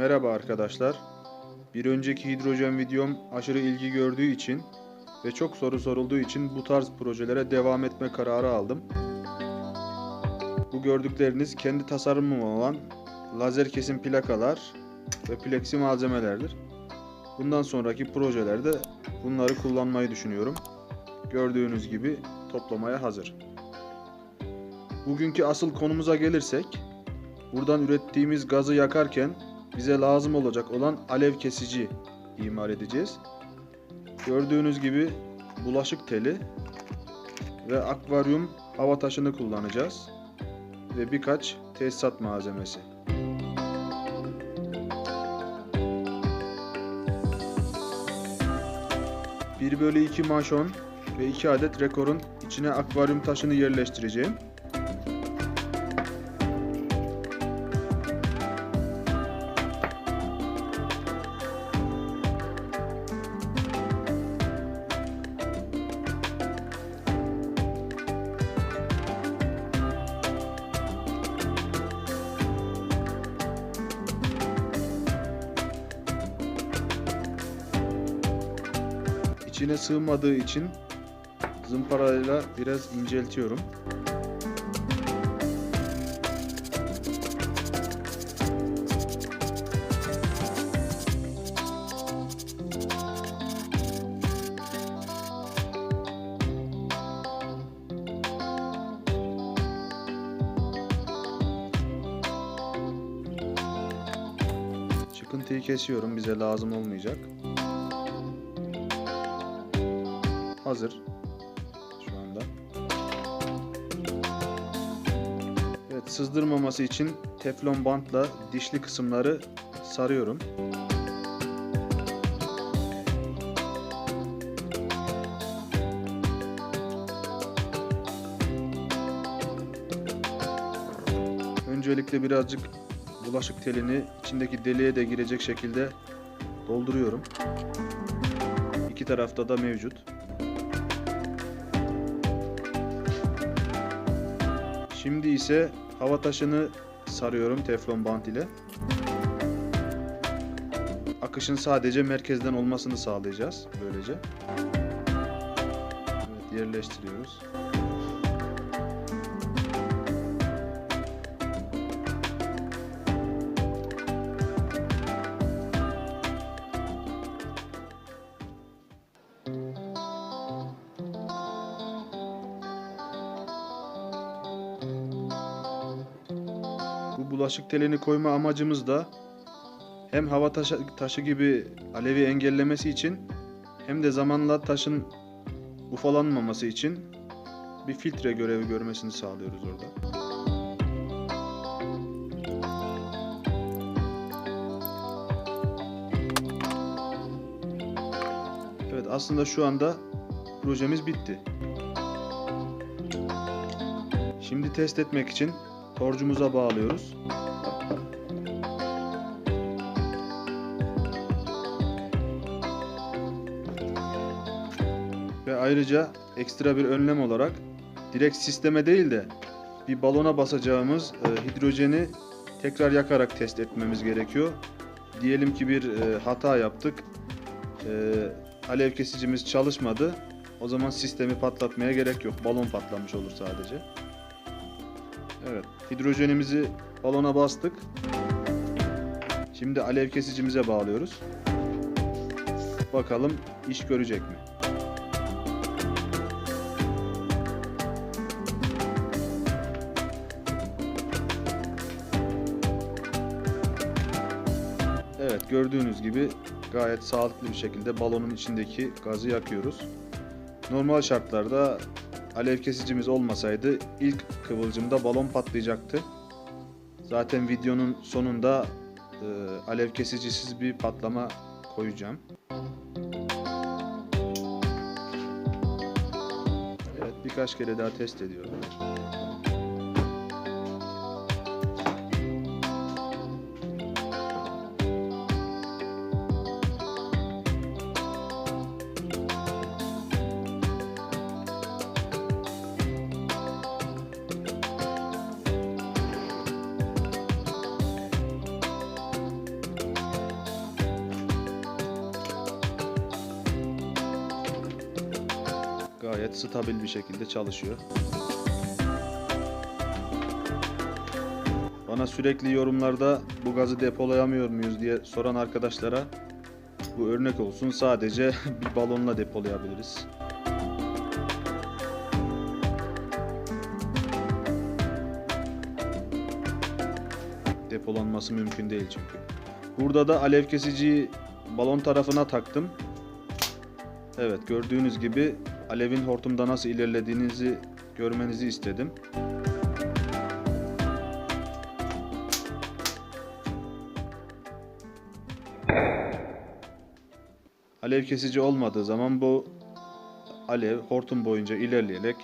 Merhaba arkadaşlar. Bir önceki hidrojen videom aşırı ilgi gördüğü için ve çok soru sorulduğu için bu tarz projelere devam etme kararı aldım. Bu gördükleriniz kendi tasarımım olan lazer kesim plakalar ve plexi malzemelerdir. Bundan sonraki projelerde bunları kullanmayı düşünüyorum. Gördüğünüz gibi toplamaya hazır. Bugünkü asıl konumuza gelirsek, buradan ürettiğimiz gazı yakarken bize lazım olacak olan alev kesici imal edeceğiz. Gördüğünüz gibi bulaşık teli ve akvaryum hava taşını kullanacağız ve birkaç tesisat malzemesi. Bir bölü 2 maşon ve 2 adet rekorun içine akvaryum taşını yerleştireceğim. İçine sığmadığı için zımparayla biraz inceltiyorum. Çıkıntıyı kesiyorum bize lazım olmayacak. Hazır. Şu anda. Evet sızdırmaması için teflon bantla dişli kısımları sarıyorum. Öncelikle birazcık bulaşık telini içindeki deliğe de girecek şekilde dolduruyorum. İki tarafta da mevcut. Şimdi ise hava taşını sarıyorum teflon bant ile. Akışın sadece merkezden olmasını sağlayacağız böylece. Evet yerleştiriyoruz. Bulaşık telini koyma amacımız da hem hava taşı, taşı gibi alevi engellemesi için hem de zamanla taşın ufalanmaması için bir filtre görevi görmesini sağlıyoruz orada. Evet aslında şu anda projemiz bitti. Şimdi test etmek için torcumuza bağlıyoruz. Ve ayrıca ekstra bir önlem olarak direkt sisteme değil de bir balona basacağımız e, hidrojeni tekrar yakarak test etmemiz gerekiyor. Diyelim ki bir e, hata yaptık. E, alev kesicimiz çalışmadı. O zaman sistemi patlatmaya gerek yok. Balon patlamış olur sadece. Evet, hidrojenimizi balona bastık. Şimdi alev kesicimize bağlıyoruz. Bakalım iş görecek mi? Evet, gördüğünüz gibi gayet sağlıklı bir şekilde balonun içindeki gazı yakıyoruz. Normal şartlarda alev kesicimiz olmasaydı ilk kıvılcımda balon patlayacaktı. Zaten videonun sonunda e, alev kesicisiz bir patlama koyacağım. Evet birkaç kere daha test ediyorum. Gayet stabil bir şekilde çalışıyor. Bana sürekli yorumlarda bu gazı depolayamıyor muyuz diye soran arkadaşlara bu örnek olsun sadece bir balonla depolayabiliriz. Depolanması mümkün değil çünkü. Burada da alev kesiciyi balon tarafına taktım. Evet gördüğünüz gibi alevin hortumda nasıl ilerlediğinizi görmenizi istedim. Alev kesici olmadığı zaman bu alev hortum boyunca ilerleyerek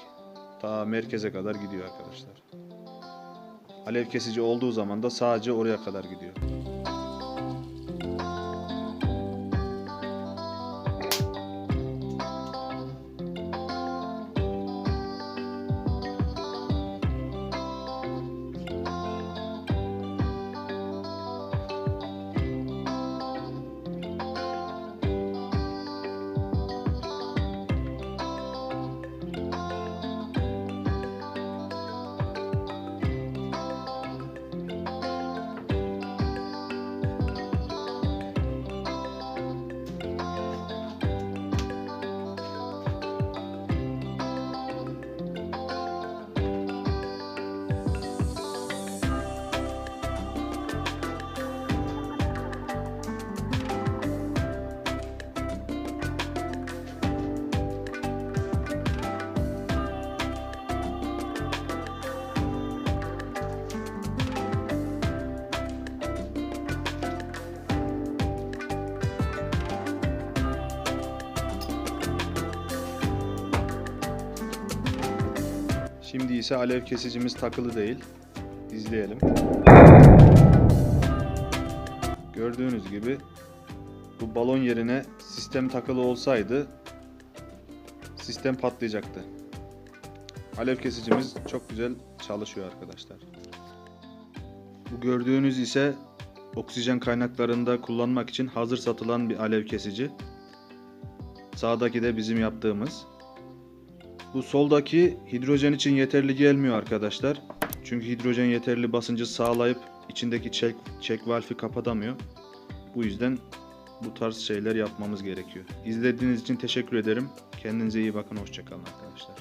ta merkeze kadar gidiyor arkadaşlar. Alev kesici olduğu zaman da sadece oraya kadar gidiyor. Şimdi ise alev kesicimiz takılı değil. İzleyelim. Gördüğünüz gibi bu balon yerine sistem takılı olsaydı sistem patlayacaktı. Alev kesicimiz çok güzel çalışıyor arkadaşlar. Bu gördüğünüz ise oksijen kaynaklarında kullanmak için hazır satılan bir alev kesici. Sağdaki de bizim yaptığımız. Bu soldaki hidrojen için yeterli gelmiyor arkadaşlar. Çünkü hidrojen yeterli basıncı sağlayıp içindeki çek, çek valfi kapatamıyor. Bu yüzden bu tarz şeyler yapmamız gerekiyor. İzlediğiniz için teşekkür ederim. Kendinize iyi bakın. Hoşçakalın arkadaşlar.